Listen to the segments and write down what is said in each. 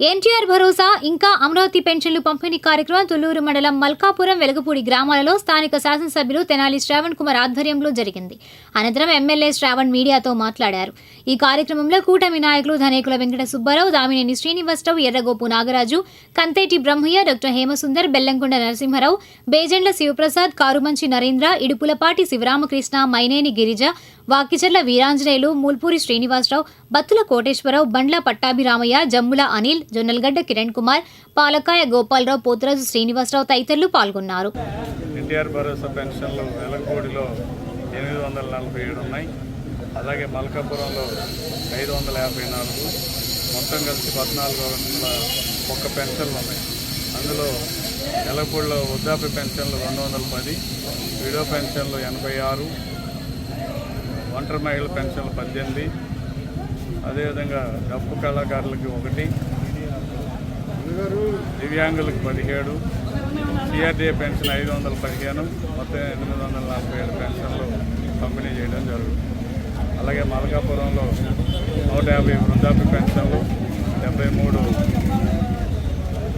ఎన్టీఆర్ భరోసా ఇంకా అమరావతి పెన్షన్లు పంపిణీ కార్యక్రమం తుళ్ళూరు మండలం మల్కాపురం వెలగపూడి గ్రామాలలో స్థానిక శాసనసభ్యులు తెనాలి శ్రావణ్ కుమార్ ఆధ్వర్యంలో జరిగింది. అనంతరం ఎమ్మెల్యే శ్రావణ్ మీడియాతో మాట్లాడారు. ఈ కార్యక్రమంలో కూటమి నాయకులు ధనేకుల వెంకట సుబ్బారావు దామినేని శ్రీనివాసరావు ఎర్రగోపు నాగరాజు కంతేటి బ్రహ్మయ్య డాక్టర్ హేమసుందర్ బెల్లంకొండ నరసింహారావు బేజెండ్ల శివప్రసాద్ కారుమంచి నరేంద్ర ఇడుపులపాటి శివరామకృష్ణ మైనేని గిరిజ వాకిచర్ల వీరాంజనేయులు మూల్పూరి శ్రీనివాసరావు బత్తుల కోటేశ్వరరావు బండ్ల పట్టాభిరామయ్య జమ్ముల అనిల్ జొన్నలగడ్డ కిరణ్ కుమార్ పాలకాయ గోపాలరావు పోతురాజు శ్రీనివాసరావు తదితరులు పాల్గొన్నారు. ఎన్టీఆర్ భరోసా పెన్షన్లు వెలంకోడిలో ఎనిమిది వందల నలభై ఏడు ఉన్నాయి. అలాగే మల్కాపురంలో ఐదు వందల యాభై నాలుగు. మొత్తం కలిసి పద్నాలుగు వందల ఒక్క పెన్షన్లు ఉన్నాయి. అందులో ఎలకూడలో వృద్ధాప్య పెన్షన్లు రెండు వందల పది విడో పెన్షన్లు ఎనభై ఆరు ఒంటరి మహిళ పెన్షన్లు పద్దెనిమిది. అదేవిధంగా డప్పు కళాకారులకి ఒకటి. దివ్యాంగులకు పదిహేడు. సిఆర్డీఏ పెన్షన్ ఐదు వందల పదిహేను. మొత్తం ఎనిమిది వందల నలభై ఏడు పెన్షన్లు పంపిణీ చేయడం జరుగుతుంది. అలాగే మలకాపురంలో నూట యాభై వృద్ధాప్య పెన్షన్లు డెబ్బై మూడు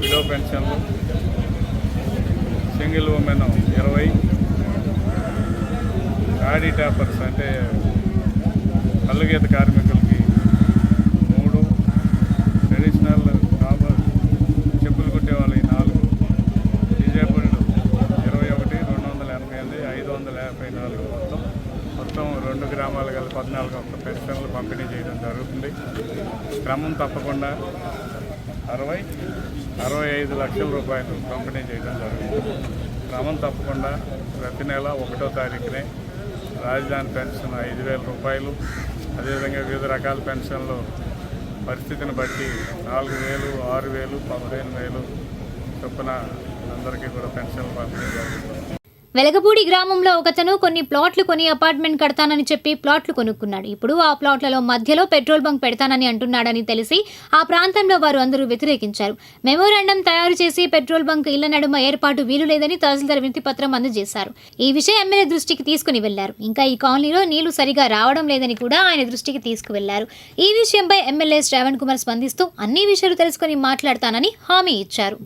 విడో పెన్షన్లు సింగిల్ ఉమెన్ ఇరవై. గాడీ టాపర్స్ అంటే కళ్ళుగీత కార్మికులకి మూడు ట్రెడిషనల్ కాపర్ చెప్పులు కుట్టే వాళ్ళకి నాలుగు. డిజేబుల్డ్ ఇరవై ఒకటి రెండు వందల ఎనభై ఎనిమిది ఐదు వందల యాభై నాలుగు మొత్తం. మొత్తం రెండు గ్రామాలు కలిసి పద్నాలుగు ఒక పెన్షన్లు పంపిణీ చేయడం జరుగుతుంది. క్రమం తప్పకుండా అరవై అరవై ఐదు లక్షల రూపాయలు పంపిణీ చేయడం జరుగుతుంది. క్రమం తప్పకుండా ప్రతి నెల ఒకటో తారీఖునే రాజధాని పెన్షన్ ఐదు వేల రూపాయలు. అదేవిధంగా వివిధ రకాల పెన్షన్లు. పరిస్థితిని బట్టి నాలుగు వేలు ఆరు వేలు పదిహేను వేలు చొప్పున అందరికీ కూడా పెన్షన్లు పంపిణీ జరుగుతుంది. వెలగపూడి గ్రామంలో ఒకతను కొన్ని ప్లాట్లు కొని అపార్ట్మెంట్ కడతానని చెప్పి ప్లాట్లు కొనుక్కున్నాడు. ఇప్పుడు ఆ ప్లాట్లలో మధ్యలో పెట్రోల్ బంక్ పెడతానని అంటున్నాడని తెలిసి ఆ ప్రాంతంలో వారు అందరూ వ్యతిరేకించారు. మెమోరాండం తయారు చేసి పెట్రోల్ బంక్ ఇళ్ళ నడుమ ఏర్పాటు వీలు లేదని తహసీల్దార్ వినతి పత్రం అందజేశారు. ఈ విషయం ఎమ్మెల్యే దృష్టికి తీసుకుని వెళ్ళారు. ఇంకా ఈ కాలనీలో నీళ్ళు సరిగా రావడం లేదని కూడా ఆయన దృష్టికి తీసుకువెళ్ళారు. ఈ విషయంపై ఎమ్మెల్యే శ్రావణ్ కుమార్ స్పందిస్తూ అన్ని విషయాలు తెలుసుకుని మాట్లాడతానని హామీ ఇచ్చారు.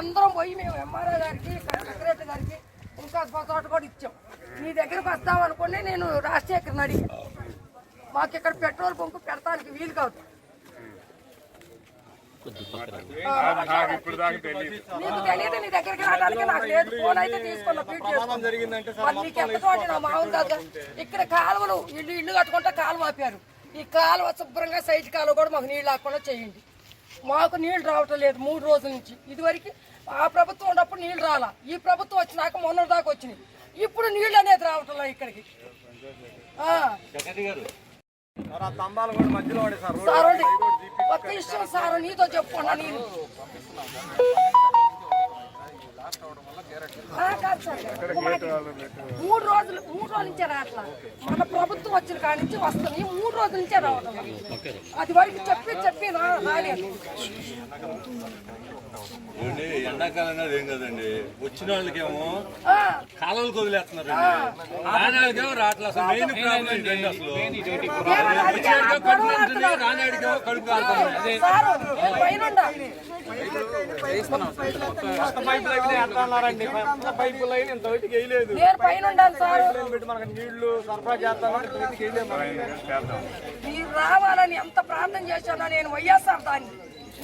అందరం పోయి మేము ఎంఆర్ఓ గారికి ఇంకా చోట కూడా ఇచ్చాం. మీ దగ్గరకు వస్తాం అనుకోండి నేను రాజశేఖర్ని అడిగి. మాకు ఇక్కడ పెట్రోల్ బంక్ పెడతానికి వీలు కాదు. నీకు తెలియదు నీ దగ్గరికి రావడానికి నాకు లేదు. ఫోన్ అయితే తీసుకున్నా ఫీడ్ చేసుకున్నా. నీకు ఎంత తోటి నా మామూలు కాదు ఇక్కడ కాలువలు ఇల్లు ఇల్లు కట్టుకుంటే కాలువ ఆపారు ఈ కాలువ శుభ్రంగా సైడ్ కాలువ కూడా మాకు నీళ్ళు లేకుండా చేయండి. మాకు నీళ్ళు రావటం లేదు మూడు రోజుల నుంచి. ఇదివరకు ఆ ప్రభుత్వం ఉన్నప్పుడు నీళ్ళు రాలా ఈ ప్రభుత్వం వచ్చినాక మొన్న దాకా వచ్చినాయి ఇప్పుడు నీళ్ళు అనేది రావటం ఇక్కడికి ఆ. సార్ విషయం సార్ నీతో చెప్పుకున్నా సార్. మూడు రోజులు మూడు రోజుల నుంచే రావట్లా. మన ప్రభుత్వం వచ్చిన కాడి నుంచి వస్తుంది. మూడు రోజుల నుంచే రావడం. అది వరకు చెప్పి చెప్పి రాలేదు. ఎండాకాలం ఏం కదండి? వచ్చిన వాళ్ళకేమో కాలువలు వదిలేస్తున్నారు రానాడికేమో రావట్లేదు అసలు. మెయిన్ ప్రాబ్లం ఏంటండి అసలు? కడుపు రానాడికేమో కడుపు కాలుతుంది. పైపు లైన్ ఇంత వేయలేదు నేను పైన సార్. నీళ్ళు సరఫరా చేస్తామని మీరు రావాలని ఎంత ప్రార్థన చేశానో నేను వైఎస్ఆర్ దాన్ని.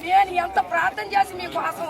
నేను ఎంత ప్రార్థన చేసి మీకోసం